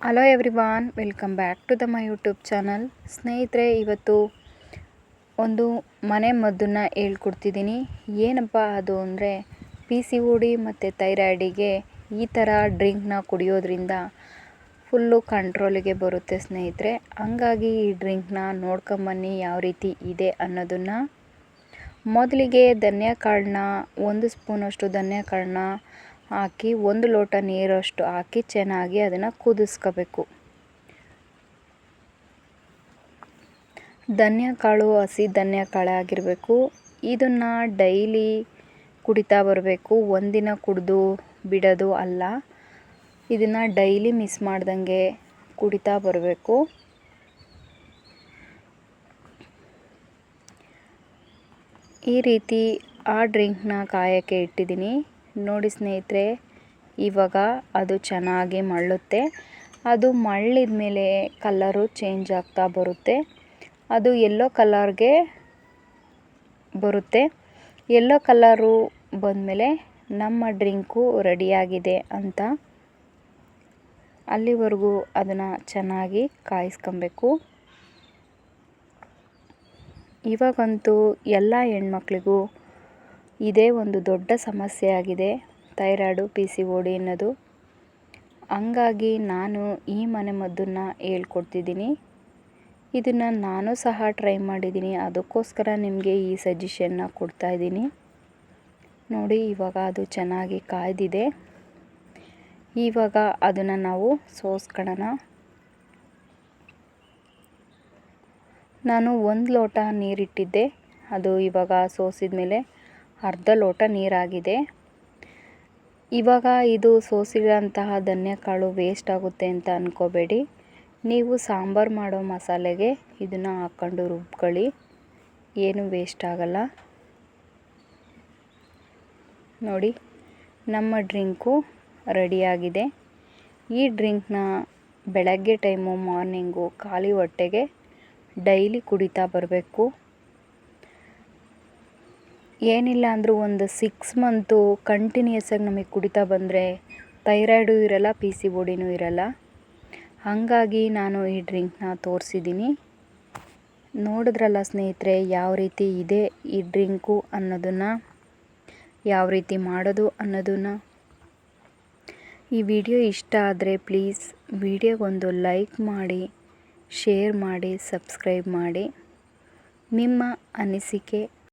Hello everyone welcome back to the my YouTube channel ಸ್ನೇಹಿತರೆ, ಇವತ್ತು ಒಂದು ಮನೆ ಮದ್ದನ್ನು ಹೇಳ್ಕೊಡ್ತಿದ್ದೀನಿ. ಏನಪ್ಪ ಅದು ಅಂದರೆ ಪಿ ಸಿ ಓ ಡಿ ಮತ್ತು ಥೈರಾಯ್ಡಿಗೆ ಈ ಥರ ಡ್ರಿಂಕ್ನ ಕುಡಿಯೋದ್ರಿಂದ ಫುಲ್ಲು ಕಂಟ್ರೋಲಿಗೆ ಬರುತ್ತೆ ಸ್ನೇಹಿತರೆ. ಹಂಗಾಗಿ ಈ ಡ್ರಿಂಕ್ನ ನೋಡ್ಕೊಂಬನ್ನಿ ಯಾವ ರೀತಿ ಇದೆ ಅನ್ನೋದನ್ನು. ಮೊದಲಿಗೆ ಧನ್ಯ ಕಾಳನ್ನ ಒಂದು ಸ್ಪೂನಷ್ಟು ಧನ್ಯ ಕಾಳನ್ನ ಹಾಕಿ ಒಂದು ಲೋಟ ನೀರಷ್ಟು ಹಾಕಿ ಚೆನ್ನಾಗಿ ಅದನ್ನು ಕುದಿಸ್ಕೋಬೇಕು. ಧನ್ಯಕಾಳು ಹಸಿ ಧನ್ಯಕಾಳು ಆಗಿರಬೇಕು. ಇದನ್ನು ಡೈಲಿ ಕುಡಿತಾ ಬರಬೇಕು. ಒಂದಿನ ಕುಡಿದು ಬಿಡೋದು ಅಲ್ಲ. ಇದನ್ನು ಡೈಲಿ ಮಿಸ್ ಮಾಡ್ದಂಗೆ ಕುಡಿತಾ ಬರಬೇಕು. ಈ ರೀತಿ ಆ ಡ್ರಿಂಕ್ನ ಕಾಯೋಕ್ಕೆ ಇಟ್ಟಿದ್ದೀನಿ. ನೋಡಿ ಸ್ನೇಹಿತರೆ, ಇವಾಗ ಅದು ಚೆನ್ನಾಗಿ ಮಳ್ಳುತ್ತೆ ಅದು ಮಳ್ಳಿದ ಮೇಲೆ ಕಲ್ಲರು ಚೇಂಜ್ ಆಗ್ತಾ ಬರುತ್ತೆ. ಅದು ಎಲ್ಲೋ ಕಲರ್ಗೆ ಬರುತ್ತೆ. ಎಲ್ಲೋ ಕಲರು ಬಂದಮೇಲೆ ನಮ್ಮ ಡ್ರಿಂಕು ರೆಡಿಯಾಗಿದೆ ಅಂತ ಅಲ್ಲಿವರೆಗೂ ಅದನ್ನು ಚೆನ್ನಾಗಿ ಕಾಯಿಸ್ಕೊಬೇಕು. ಇವಾಗಂತೂ ಎಲ್ಲ ಹೆಣ್ಮಕ್ಳಿಗೂ ಇದೇ ಒಂದು ದೊಡ್ಡ ಸಮಸ್ಯೆ ಆಗಿದೆ thyroid, P C O D ಅನ್ನೋದು ಹಂಗಾಗಿ ನಾನು ಈ ಮನೆ ಮದ್ದನ್ನು ಹೇಳ್ಕೊಡ್ತಿದ್ದೀನಿ. ಇದನ್ನು ನಾನು ಸಹ ಟ್ರೈ ಮಾಡಿದ್ದೀನಿ. ಅದಕ್ಕೋಸ್ಕರ ನಿಮಗೆ ಈ ಸಜೆಷನ್ನ ಕೊಡ್ತಾಯಿದ್ದೀನಿ ನೋಡಿ, ಇವಾಗ ಅದು ಚೆನ್ನಾಗಿ ಕಾಯ್ದಿದೆ. ಇವಾಗ ಅದನ್ನು ನಾವು ಸೋಸ್ಕೊಳ್ಳೋಣ. ನಾನು ಒಂದು ಲೋಟ ನೀರಿಟ್ಟಿದ್ದೆ. ಅದು ಇವಾಗ ಸೋಸಿದ ಮೇಲೆ ಅರ್ಧ ಲೋಟ ನೀರಾಗಿದೆ. ಇವಾಗ ಇದು ಸೋಸಿದಂತಹ ಧನ್ಯಕಾಳು ವೇಸ್ಟ್ ಆಗುತ್ತೆ ಅಂತ ಅಂದ್ಕೋಬೇಡಿ ನೀವು ಸಾಂಬಾರು ಮಾಡೋ ಮಸಾಲೆಗೆ ಇದನ್ನು ಹಾಕ್ಕೊಂಡು ರುಬ್ಕೊಳ್ಳಿ. ಏನು ವೇಸ್ಟ್ ಆಗಲ್ಲ. ನೋಡಿ, ನಮ್ಮ ಡ್ರಿಂಕು ರೆಡಿಯಾಗಿದೆ. ಈ ಡ್ರಿಂಕ್ನ ಬೆಳಗ್ಗೆ ಟೈಮು ಮಾರ್ನಿಂಗು ಖಾಲಿ ಹೊಟ್ಟೆಗೆ ಡೈಲಿ ಕುಡಿತಾ ಬರಬೇಕು. ಏನಿಲ್ಲ ಅಂದರೂ ಒಂದು ಸಿಕ್ಸ್ ಮಂತು ಕಂಟಿನ್ಯೂಸ್ ಆಗಿ ನಮಗೆ ಕುಡಿತಾ ಬಂದರೆ ಥೈರಾಯ್ಡು ಇರಲ್ಲ ಪಿ ಸಿ ಬೋಡಿನೂ ಇರಲ್ಲ. ಹಾಗಾಗಿ ನಾನು ಈ ಡ್ರಿಂಕ್ನ ತೋರಿಸಿದ್ದೀನಿ ನೋಡಿದ್ರಲ್ಲ ಸ್ನೇಹಿತರೆ, ಯಾವ ರೀತಿ ಇದೆ ಈ ಡ್ರಿಂಕು ಅನ್ನೋದನ್ನು, ಯಾವ ರೀತಿ ಮಾಡೋದು ಅನ್ನೋದನ್ನು. ಈ ವಿಡಿಯೋ ಇಷ್ಟ ಆದರೆ ಪ್ಲೀಸ್ ವಿಡಿಯೋಗೊಂದು ಲೈಕ್ ಮಾಡಿ, ಶೇರ್ ಮಾಡಿ, ಸಬ್ಸ್ಕ್ರೈಬ್ ಮಾಡಿ. ನಿಮ್ಮ ಅನಿಸಿಕೆ